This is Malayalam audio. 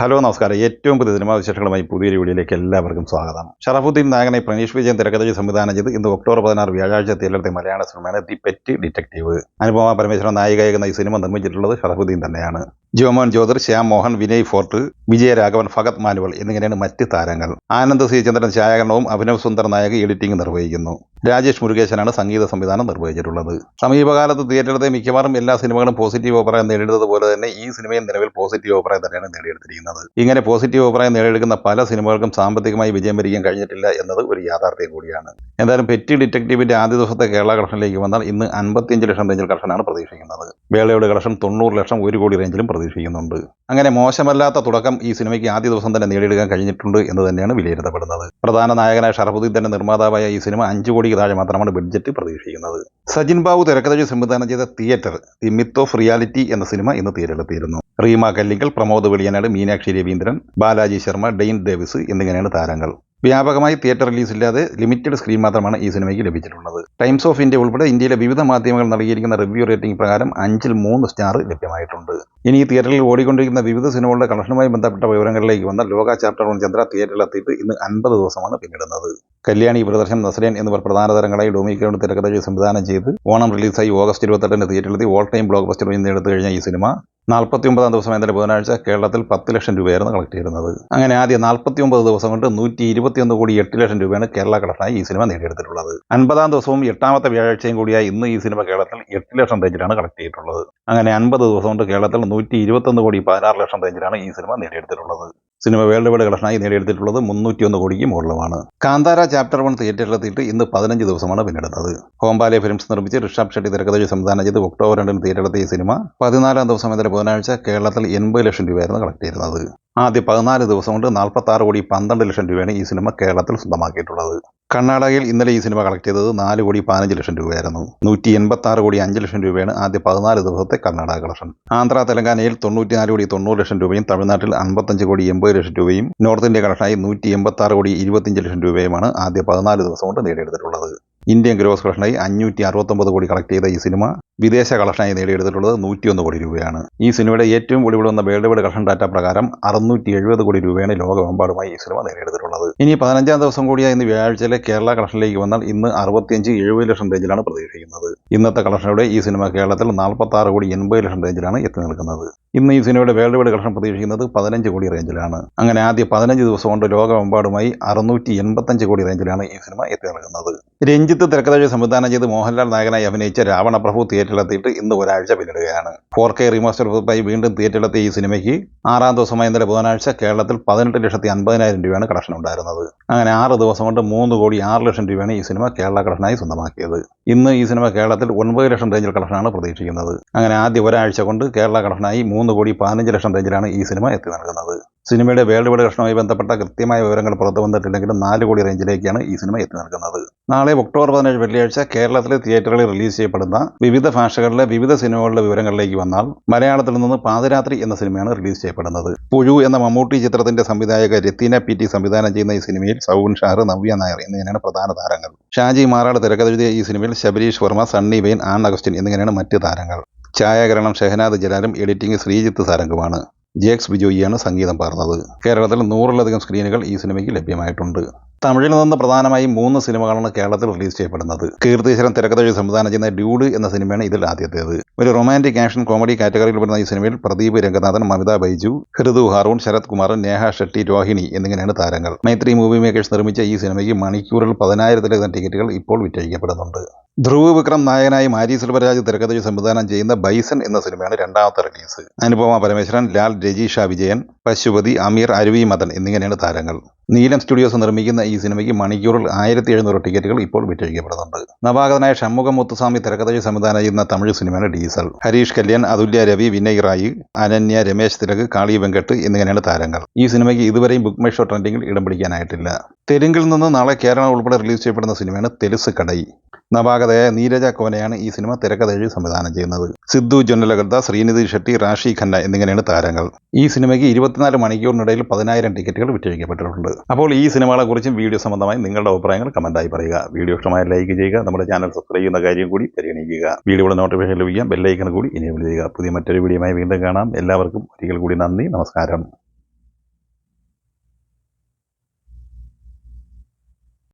ഹലോ നമസ്കാരം. ഏറ്റവും പുതിയ സിനിമാ വിശേഷങ്ങളുമായി പുതിയൊരു വീഡിയോയിലേക്ക് എല്ലാവർക്കും സ്വാഗതം. ഷറഫുദ്ദീൻ നായകനെ പ്രണീഷ് വിജയൻ തിരക്കഥയിൽ സംവിധാനം ചെയ്ത് ഇന്ന് ഒക്ടോബർ പതിനാറ് വ്യാഴാഴ്ച തിയേറ്ററിലെ മലയാള സിനിമയാണ് the pet detective. Anupama Parameswaran നായികയെന്ന ഈ സിനിമ നിർമ്മിച്ചിട്ടുള്ളത് ഷറഫുദ്ദീൻ തന്നെയാണ്. ജോമോൻ ജ്യോതിർ ശ്യാം മോഹൻ വിനയ് ഫോർട്ട് വിജയരാഘവൻ ഫഗത് മാനുവൽ എന്നിങ്ങനെയാണ് മറ്റ് താരങ്ങൾ. ആനന്ദ് സി. ചന്ദ്രൻ ഛായാകരണവും അഭിനവ് സുന്ദർ നായക് എഡിറ്റിംഗ് നിർവഹിക്കുന്നു. രാജേഷ് മുരുകേശനാണ് സംഗീത സംവിധാനം നിർവഹിച്ചിട്ടുള്ളത്. സമീപകാലത്ത് തിയേറ്ററിലെ മിക്കവാറും എല്ലാ സിനിമകളും പോസിറ്റീവ് അഭിപ്രായം നേടിയെടുത്തതുപോലെ പോലെ തന്നെ ഈ സിനിമയും നിലവിൽ പോസിറ്റീവ് അഭിപ്രായം തന്നെയാണ് നേടിയെടുത്തിരിക്കുന്നത്. ഇങ്ങനെ പോസിറ്റീവ് അഭിപ്രായം നേടിയെടുക്കുന്ന പല സിനിമകൾക്കും സാമ്പത്തികമായി വിജയം വരിക്കാൻ കഴിഞ്ഞിട്ടില്ല എന്നത് ഒരു യാഥാർത്ഥ്യം കൂടിയാണ്. എന്തായാലും പെറ്റി ഡിറ്റക്റ്റീവിന്റെ ആദ്യ ദിവസത്തെ കേരള കളക്ഷനിലേക്ക് വന്നാൽ ഇന്ന് അൻപത്തിയഞ്ച് ലക്ഷം റേഞ്ചിൽ കളക്ഷനാണ് പ്രതീക്ഷിക്കുന്നത്. വേളയുടെ കളക്ഷൻ തൊണ്ണൂറ് ലക്ഷം ഒരു കോടി റേഞ്ചിലും പ്രതീക്ഷിക്കുന്നുണ്ട്. അങ്ങനെ മോശമല്ലാത്ത തുടക്കം ഈ സിനിമയ്ക്ക് ആദ്യ ദിവസം തന്നെ നേടിയെടുക്കാൻ കഴിഞ്ഞിട്ടുണ്ട് എന്ന് തന്നെയാണ് വിലയിരുത്തപ്പെടുന്നത്. പ്രധാന നായകനായ ഷറഫുദ്ദീൻ തന്നെ നിർമ്മാതാവായ ഈ സിനിമ അഞ്ച് കോടിക്ക് താഴെ മാത്രമാണ് ബഡ്ജറ്റ് പ്രതീക്ഷിക്കുന്നത്. സജിൻ ബാബു തിരക്കഥയിൽ സംവിധാനം ചെയ്ത theatre the myth of reality എന്ന സിനിമ ഇന്ന് തിയേറ്ററിലെത്തിയിരുന്നു. റീമ കല്ലിങ്കൽ പ്രമോദ് വെളിയനാട് മീനാക്ഷി രവീന്ദ്രൻ ബാലാജി ശർമ്മ ഡെയിൻ ഡേവിസ് എന്നിങ്ങനെയാണ് താരങ്ങൾ. വ്യാപകമായി തിയേറ്റർ റിലീസ് ഇല്ലാതെ ലിമിറ്റഡ് സ്ക്രീൻ മാത്രമാണ് ഈ സിനിമയ്ക്ക് ലഭിച്ചിട്ടുള്ളത്. ടൈംസ് ഓഫ് ഇന്ത്യ ഉൾപ്പെടെ ഇന്ത്യയിലെ വിവിധ മാധ്യമങ്ങൾ നൽകിയിരിക്കുന്ന റിവ്യൂ റേറ്റിംഗ് പ്രകാരം അഞ്ചിൽ മൂന്ന് സ്റ്റാർ ലഭ്യമായിട്ടുണ്ട്. ഇനി തിയേറ്ററിൽ ഓടിക്കൊണ്ടിരിക്കുന്ന വിവിധ സിനിമകളുടെ കളക്ഷനുമായി ബന്ധപ്പെട്ട വിവരങ്ങളിലേക്ക് വന്ന ലോക ചാപ്റ്റർ വൺ ചന്ദ്ര തിയേറ്ററിലെത്തിയിട്ട് ഇന്ന് അൻപത് ദിവസമാണ് പിന്നിടുന്നത്. കല്യാണി പ്രദർശനം നസ്രേൻ എന്നിവർ പ്രധാന താരങ്ങളായി ഡൊമിനിക്കോട് തിരക്കഥ സംവിധാനം ചെയ്ത് ഓണം റിലീസായി ഓഗസ്റ്റ് ഇരുപത്തെട്ടിന് തിയേറ്ററിലെത്തി ഓൾ ടൈം ബ്ലോക്ക് ബസ്റ്റർ എടുത്തു കഴിഞ്ഞ ഈ സിനിമ നാൽപ്പത്തി ഒമ്പതാം ദിവസം ഇന്നലെ ബുധനാഴ്ച കേരളത്തിൽ പത്ത് ലക്ഷം രൂപയായിരുന്നു കളക്ട് ചെയ്യുന്നത് അങ്ങനെ ആദ്യം നാൽപ്പത്തി ഒമ്പത് ദിവസം കൊണ്ട് നൂറ്റി ഇരുപത്തിയൊന്ന് കോടി എട്ട് ലക്ഷം രൂപയാണ് കേരള കളക്ഷനായി ഈ സിനിമ നേടിയെടുത്തിട്ടുള്ളത്. അൻപതാം ദിവസവും എട്ടാമത്തെ വ്യാഴാഴ്ചയും കൂടിയായി ഇന്ന് ഈ സിനിമ കേരളത്തിൽ എട്ട് ലക്ഷം റേഞ്ചിലാണ് കളക്ട് ചെയ്തിട്ടുള്ളത്. അങ്ങനെ അൻപത് ദിവസം കൊണ്ട് കേരളത്തിൽ നൂറ്റി ഇരുപത്തൊന്ന് കോടി പതിനാറ് ലക്ഷം റേഞ്ചിലാണ് ഈ സിനിമ നേടിയെടുത്തിട്ടുള്ളത്. സിനിമ വേൾഡ് വൈഡ് കളക്ഷനായി നേടിയെടുത്തിട്ടുള്ളത് മുന്നൂറ്റിയൊന്ന് കോടിക്ക് മുകളിലുമാണ്. കാന്താര ചാപ്റ്റർ വൺ തിയേറ്ററിലെത്തിയിട്ട് ഇന്ന് പതിനഞ്ച് ദിവസമാണ് പിന്നിടുന്നത്. ഹോംബാലെ ഫിലിംസ് നിർമ്മിച്ച് ഋഷഭ് ഷെട്ടി തിരക്കഥ സംവിധാനം ചെയ്ത് ഒക്ടോബർ രണ്ടിന് തിയേറ്ററിലെത്തിയ സിനിമ പതിനാലാം ദിവസം ഇന്നലെ ബുധനാഴ്ച കേരളത്തിൽ എൺപത് ലക്ഷം രൂപയായിരുന്നു കളക്ട് ചെയ്തിരുന്നത്. ആദ്യ പതിനാല് ദിവസം കൊണ്ട് നാൽപ്പത്തി ആറ് കോടി പന്ത്രണ്ട് ലക്ഷം രൂപയാണ് ഈ സിനിമ കേരളത്തിൽ സ്വന്തമാക്കിയിട്ടുള്ളത്. കർണാടകയിൽ ഇന്നലെ ഈ സിനിമ കളക്ട് ചെയ്തത് നാല് കോടി പതിനഞ്ച് ലക്ഷം രൂപയായിരുന്നു. നൂറ്റി എൺപത്തി ആറ് കോടി അഞ്ച് ലക്ഷം രൂപയാണ് ആദ്യ പതിനാല് ദിവസത്തെ കർണാടക കളക്ഷൻ. ആന്ധ്ര തെലങ്കാനയിൽ തൊണ്ണൂറ്റിനാല് കോടി തൊണ്ണൂറ് ലക്ഷം രൂപയും തമിഴ്നാട്ടിൽ അൻപത്തഞ്ച് കോടി എൺപത് ലക്ഷം രൂപയും നോർത്ത് ഇന്ത്യ കളക്ഷനായി നൂറ്റി എൺപത്തി ആറ് കോടി ഇരുപത്തിയഞ്ച് ലക്ഷം രൂപയുമാണ് ആദ്യ പതിനാല് ദിവസം കൊണ്ട് നേടിയെടുത്തിട്ടുള്ളത്. ഇന്ത്യൻ ഗ്രോസ് കളക്ഷനായി അഞ്ഞൂറ്റി അറുപത്തൊമ്പത് കോടി കളക്ട് ചെയ്ത ഈ സിനിമ വിദേശ കളക്ഷനായി നേടിയെടുത്തിട്ടുള്ളത് നൂറ്റിയൊന്ന് കോടി രൂപയാണ്. ഈ സിനിമയുടെ ഏറ്റവും ഒളിവിടുന്ന വേൾഡ് വൈഡ് കളക്ഷൻ ഡാറ്റ പ്രകാരം അറുന്നൂറ്റി എഴുപത് കോടി രൂപയാണ് ലോകമെമ്പാടുമായി ഈ സിനിമ നേടിയെടുത്തിട്ടുള്ളത് ഇനി പതിനഞ്ചാം ദിവസം കൂടിയായി ഇന്ന് വ്യാഴ്ചയിലെ കേരള കളക്ഷനിലേക്ക് വന്നാൽ ഇന്ന് അറുപത്തിയഞ്ച് എഴുപത് ലക്ഷം റേഞ്ചിലാണ് പ്രതീക്ഷിക്കുന്നത്. ഇന്നത്തെ കളക്ഷനോടെ ഈ സിനിമ കേരളത്തിൽ നാൽപ്പത്തി ആറ് കോടി എൺപത് ലക്ഷം റേഞ്ചിലാണ് എത്തി നിൽക്കുന്നത്. ഇന്ന് ഈ സിനിമയുടെ വേൾഡ് വൈഡ് കളക്ഷൻ പ്രതീക്ഷിക്കുന്നത് പതിനഞ്ച് കോടി റേഞ്ചിലാണ്. അങ്ങനെ ആദ്യ പതിനഞ്ച് ദിവസം കൊണ്ട് ലോകമെമ്പാടുമായി അറുന്നൂറ്റി എൺപത്തഞ്ച് കോടി റേഞ്ചിലാണ് ഈ സിനിമ എത്തി നിൽക്കുന്നത്. രഞ്ജിത്ത് തിരക്കഥഴി സംവിധാനം ചെയ്ത് മോഹൻലാൽ നായകനായി അഭിനയിച്ച രാവണപ്രഭു തിയേറ്ററിലെത്തിയിട്ട് ഇന്ന് ഒരാഴ്ച പിന്നിടുകയാണ്. ഫോർ കെ റീമാസ്റ്റർ പതിപ്പായി വീണ്ടും തിയേറ്ററിലെത്തിയ ഈ സിനിമയ്ക്ക് ആറാം ദിവസമായ ഇന്നലെ ബുധനാഴ്ച കേരളത്തിൽ പതിനെട്ട് ലക്ഷത്തി അൻപതിനായിരം രൂപയാണ് കളക്ഷൻ ഉണ്ടായിരുന്നത്. അങ്ങനെ ആറ് ദിവസം കൊണ്ട് മൂന്ന് കോടി ആറ് ലക്ഷം രൂപയാണ് ഈ സിനിമ കേരള കളക്ഷനായി സ്വന്തമാക്കിയത്. ഇന്ന് ഈ സിനിമ കേരളത്തിൽ ഒൻപത് ലക്ഷം റേഞ്ചിൽ കളക്ഷനാണ് പ്രതീക്ഷിക്കുന്നത്. അങ്ങനെ ആദ്യ ഒരാഴ്ച കൊണ്ട് കേരള കളക്ഷനായി മൂന്ന് കോടി പതിനഞ്ച് ലക്ഷം റേഞ്ചിലാണ് ഈ സിനിമ എത്തി നൽകുന്നത്. സിനിമയുടെ വേൾഡ് വൈഡ് കളക്ഷനുമായി ബന്ധപ്പെട്ട കൃത്യമായ വിവരങ്ങൾ പുറത്തു വന്നിട്ടില്ലെങ്കിലും നാല് കോടി റേഞ്ചിലേക്കാണ് ഈ സിനിമ എത്തി നിൽക്കുന്നത് നാളെ ഒക്ടോബർ പതിനേഴ് വെള്ളിയാഴ്ച കേരളത്തിലെ തിയേറ്ററുകളിൽ റിലീസ് ചെയ്യപ്പെടുന്ന വിവിധ ഭാഷകളിലെ വിവിധ സിനിമകളുടെ വിവരങ്ങളിലേക്ക് വന്നാൽ മലയാളത്തിൽ നിന്ന് പാതിരാത്രി എന്ന സിനിമയാണ് റിലീസ് ചെയ്യപ്പെടുന്നത്. പുഴു എന്ന മമ്മൂട്ടി ചിത്രത്തിന്റെ സംവിധായക രത്തീന പി ടി സംവിധാനം ചെയ്യുന്ന ഈ സിനിമയിൽ സൗഗുൻ ഷാർ നവ്യ നായർ എന്നിങ്ങനെയാണ് പ്രധാന താരങ്ങൾ. ഷാജി മാറാട് തിരക്കഥെഴുതിയ ഈ സിനിമയിൽ ശബരീഷ് വർമ്മ സണ്ണി വെയിൻ ആൻ അഗസ്റ്റിൻ എന്നിങ്ങനെയാണ് മറ്റ് താരങ്ങൾ. ഛായാഗ്രഹണം ഷെഹനാദ് ജലാലും എഡിറ്റിംഗ് ശ്രീജിത്ത് സാരംഗുമാണ്. ജേക്സ് ബിജോയിയാണ് സംഗീതം പാർന്നത്. കേരളത്തിൽ നൂറിലധികം സ്ക്രീനുകൾ ഈ സിനിമയ്ക്ക് ലഭ്യമായിട്ടുണ്ട്. തമിഴിൽ നിന്ന് പ്രധാനമായും മൂന്ന് സിനിമകളാണ് കേരളത്തിൽ റിലീസ് ചെയ്യപ്പെടുന്നത്. കീർത്തീശ്വരൻ തിരക്കഥഴി സംവിധാനം ചെയ്യുന്ന ഡ്യൂഡ് എന്ന സിനിമയാണ് ഇതിൽ ആദ്യത്തേത്. ഒരു റൊമാന്റിക് ആക്ഷൻ കോമഡി കാറ്റഗറിയിൽ വരുന്ന ഈ സിനിമയിൽ പ്രദീപ് രംഗനാഥൻ മമിത ബൈജു ഹൃദു ഹാറൂൺ ശരത് കുമാർ നേഹ ഷെട്ടി രോഹിണി എന്നിങ്ങനെയാണ് താരങ്ങൾ. മൈത്രി മൂവി മേക്കേഴ്സ് നിർമ്മിച്ച ഈ സിനിമയ്ക്ക് മണിക്കൂറിൽ പതിനായിരത്തിലധികം ടിക്കറ്റുകൾ ഇപ്പോൾ വിറ്റഴിക്കപ്പെടുന്നുണ്ട്. ധ്രുവ് വിക്രം നായകനായി മാരി സെൽവരാജ് തിരക്കഥയിൽ സംവിധാനം ചെയ്യുന്ന ബൈസൺ എന്ന സിനിമയാണ് രണ്ടാമത്തെ റിലീസ്. അനുപമ പരമേശ്വരൻ ലാൽ രജീഷ വിജയൻ പശുപതി അമീർ അരുവി മദൻ എന്നിങ്ങനെയാണ് താരങ്ങൾ. നീലം സ്റ്റുഡിയോസ് നിർമ്മിക്കുന്ന ഈ സിനിമയ്ക്ക് മണിക്കൂറിൽ ആയിരത്തി എഴുന്നൂറ് ടിക്കറ്റുകൾ ഇപ്പോൾ വിറ്റഴിക്കപ്പെടുന്നുണ്ട്. നവാഗതനായ ഷൺമുഖം മുത്തുസ്വാമി തിരക്കഥയിൽ സംവിധാനം ചെയ്യുന്ന തമിഴ് സിനിമയാണ് ഡീസൽ. ഹരീഷ് കല്യാൺ അതുല്യ രവി വിനയ് റായി അനന്യ രമേശ് തിലക് കാളി വെങ്കട്ട് എന്നിങ്ങനെയാണ് താരങ്ങൾ. ഈ സിനിമയ്ക്ക് ഇതുവരെയും ബുക്ക് മൈ ഷോ ട്രെൻഡിങ്ങിൽ ഇടം പിടിക്കാനായിട്ടില്ല. തെലുങ്കിൽ നിന്ന് നാളെ കേരളം ഉൾപ്പെടെ റിലീസ് ചെയ്യപ്പെടുന്ന സിനിമയാണ് തെലുസ് കടൈ. നവാഗതയായ നീരജ കോനയാണ് ഈ സിനിമ തിരക്കഥ എഴുതി സംവിധാനം ചെയ്യുന്നത്. സിദ്ധു ജൊന്നലഗർദ ശ്രീനിധി ഷെട്ടി റാഷി ഖന്ന എന്നിങ്ങനെയാണ് താരങ്ങൾ. ഈ സിനിമയ്ക്ക് ഇരുപത്തിനാല് മണിക്കൂറിനിടയിൽ പതിനായിരം ടിക്കറ്റുകൾ വിറ്റഴിക്കപ്പെട്ടിട്ടുണ്ട്. അപ്പോൾ ഈ സിനിമകളെക്കുറിച്ചും വീഡിയോ സംബന്ധമായി നിങ്ങളുടെ അഭിപ്രായങ്ങൾ കമന്റായി പറയുക. വീഡിയോ ഇഷ്ടമായ ലൈക്ക് ചെയ്യുക. നമ്മുടെ ചാനൽ സബ്സ്ക്രൈബ് ചെയ്യുന്ന കാര്യം കൂടി പരിഗണിക്കുക. വീഡിയോയുടെ നോട്ടിഫിക്കേഷൻ ലഭിക്കാം. ബെല്ലൈക്കൺ കൂടി ഇനിയും ചെയ്യുക. പുതിയ മറ്റൊരു വീഡിയോയുമായി വീണ്ടും കാണാം. എല്ലാവർക്കും ഒരിക്കൽ കൂടി നന്ദി. നമസ്കാരം.